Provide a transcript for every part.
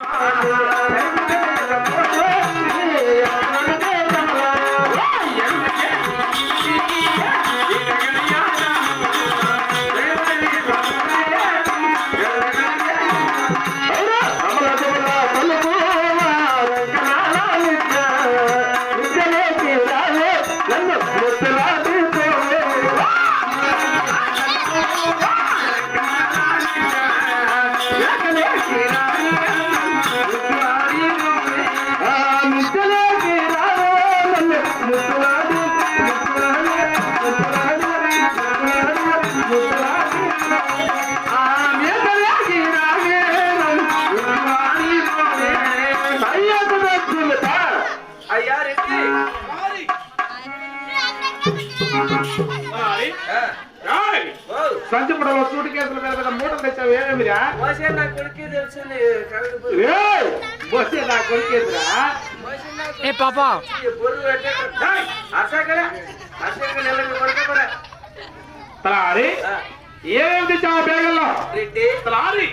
Thank you. ఓ, సంచిపుడంలో సూటి కేసుల మీద మీద మూటలు తెచ్చావు. ఏమేమిరా నా కొడుకే తెలిసింది నా కొడుకేదిరా? ఏ పాప? తలారి? ఏమేమి తెచ్చావు రెడ్డి. తలారి?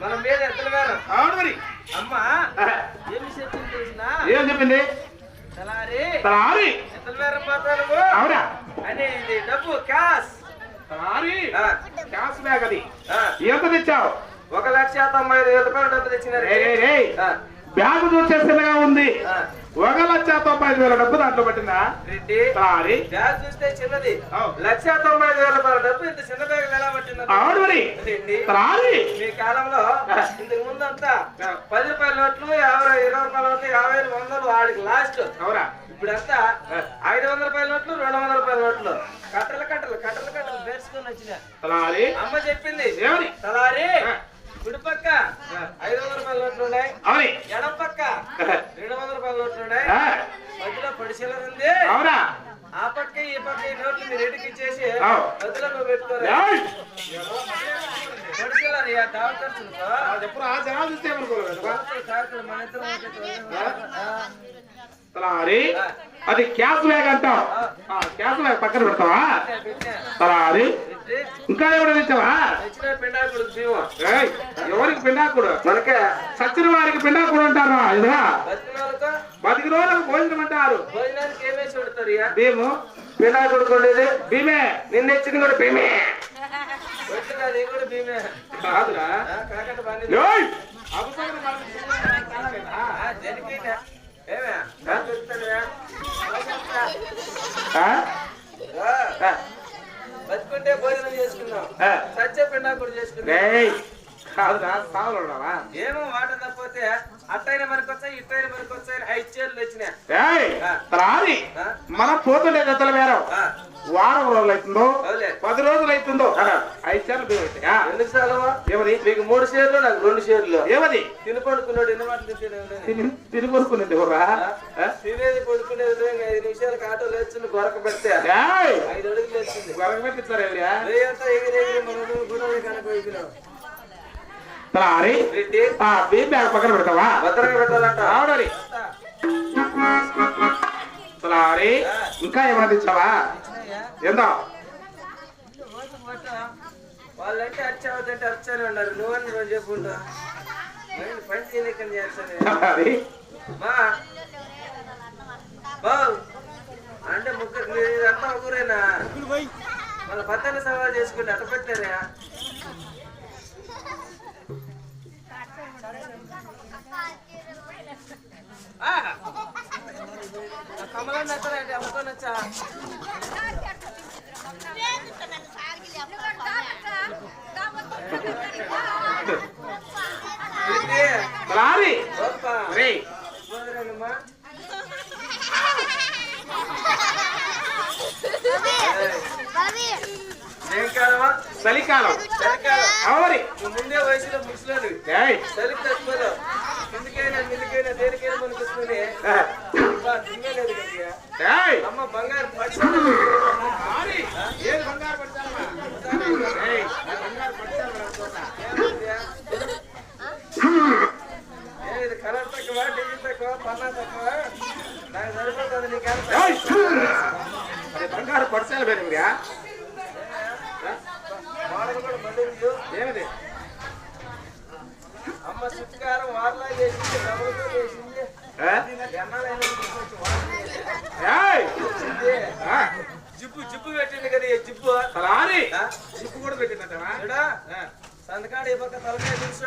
మన మీద ఎత్తల వేరం. అవును మరి. అమ్మా ఏమి చెప్పింది తెలిసిన? ఏం చెప్పింది? తలారి. తలారి? ఎత్తల వేరం పోతాను అవునా? అని ఇది డబ్బు క్యాష్. క్యాష్ బ్యాగ్ అది. ఎంత తెచ్చావు? ఒక లక్ష తొంభై ఐదు వేల రూపాయలు డబ్బు తెచ్చినారు. బ్యాగ్ చూసే చిన్నగా ఉంది ఒక లక్ష తొంభై ఐదు వేల డబ్బు దాంట్లో పట్టిందా? తలారి బ్యాగ్ చూస్తే చిన్నది. లక్ష తొంభై ఐదు వేల రూపాయల డబ్బు ఇంత చిన్న బ్యాగ్ ఎలా పట్టింది మరి. మీ కాలంలో ఇంతకు ముందు అంతా పది రూపాయల నోట్లు యాభై ఇరవై రూపాయల నోట్లు యాభై వందలు వాడికి లాస్ట్. అవునా ఇప్పుడంతా ఐదు వందల రూపాయల నోట్లు రెండు వందల రూపాయల నోట్లు. కట్టలు కట్టలు కట్టలు కట్టలు పేర్చుకొని వచ్చిన. తలారి. అమ్మ చెప్పింది. ఏమని? తలారి. కుడి పక్క ఐదు వందల రూపాయల నోట్లు ఉన్నాయి. అవుని. ఎడం పక్క రెండు వందల రూపాయల నోట్లు ఉన్నాయి. మధ్యలో పడిసెలర్ ఉంది. అవునా? ఆ పక్క ఈ పక్క ఈ నోట్లు మీరు ఎడికి ఇచ్చేసి. మధ్యలో నువ్వు పెట్టుకోరు. ఇక తాగు ఖర్చులతో ఆ, జనాలు చూస్తే కదా? మన ఇద్దరం. తలారి అది క్యాష్ బ్యాగ్ అంటావు ఆ, క్యాష్ బ్యాగ్ పక్కన పెడతావా. తలారి పెట్టి ఇంకా ఎవరు తెచ్చావా? తెచ్చిన పిండాకుడు భీమం ఏయ్, ఎవరికి పిండాకుడు? మనకే. సచ్చిన వారికి పిండాకుడు అంటారా? ఇదా బతికి రోజులకు భోజనం అంటారు. భీము. పిండాకుడు కొండేది భీమే. నిన్న ఇచ్చింది కూడా భీమే. కాదురా. బతుకుంటే భోజనం. సత్య పిండాకుడు! కాదురా సావులు ఉన్నావా ఏమో మాట తప్పితే అట్టైన ఇట్టైన ఐదు వచ్చినాయి? మనం పోతుండే జతల మేరం వారం రోజులు అవుతుందో. పది రోజులు అవుతుందో. ఐదు సార్లు? ఎందుకు ఏమది? మీకు మూడు షేర్లు నాకు రెండు షేర్లు ఏమది? తిని పడుకున్నాడు ఎన్ని మాటలు తిని ఎవరా? తినేది పడుకునేది ఐదు నిమిషాలకు ఆటో లేచింది గొరక పెడితే. ఐదు అడుగులు వచ్చింది పెట్టిస్తారు ఎవరియా రేయంతా ఎగిరి ఎగిరి మనం కూడా కనుక బ్యాగ్ పక్కన పెడతావా? భద్రంగా పెట్టాలంట. రావడరి ఇంకా ఏమైనా తెచ్చావా? ఎందా వాళ్ళంటే అచ్చావుతంటే అచ్చానే ఉన్నారు. నువ్వని నువ్వు చెప్పుంటా నేను పని చేయలేకని చేస్తాను మా బావ్ అంటే ముగ్గురు మీరంతా ముగ్గురేనా మన పత్తాన్ని సవాల్ చేసుకుంటే అట్ట పెట్టారా కమలాన్ని ఎక్కడ అమ్ముకోనొచ్చా ఏం కాలమా చలికాలం. నువ్వు ముందే వయసులో ముసలాడు చలికి తక్కువలో కిందకైనా మిల్లికైనా దేనికైనా ఏయ్. అమ్మ బంగారు రాని ఏది బంగారు పట్టాలమ్మా ఏయ్ బంగారు పట్టాలమ్మా చూడ ఇది కలర్ తక్కువ డిజైన్ తక్కువ పన్నా తక్కువ నాకు సరిపోతుంది నీకు ఏయ్! అది బంగారు పడసాలు బండి ఏమిది అమ్మ బంగారం వారలా చేసింది డబ్బులతో చేసింది జిప్పు జిప్పు పెట్టింది కదా జిప్పు? తలారి ఆ? చిప్పు కూడా పెట్టిందంటవా చూడా సంతకాడు ఈ పక్క తలకాయ తెలుసు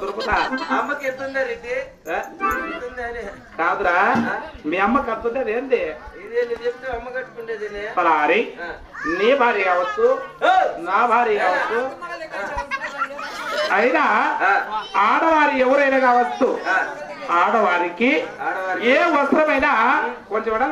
దొరుకుతా అమ్మకి ఎత్తుందా రెడ్డి కాదురా మీ అమ్మ కడుతుంటే అదేంది ఇదే నువ్వు చెప్తే అమ్మ తలారి నీ భార్య కావచ్చు నా భార్య కావచ్చు అయినా ఆడవారి ఎవరైనా కావచ్చు ఆడవారికి ఏ వస్త్రమైనా కొంచెం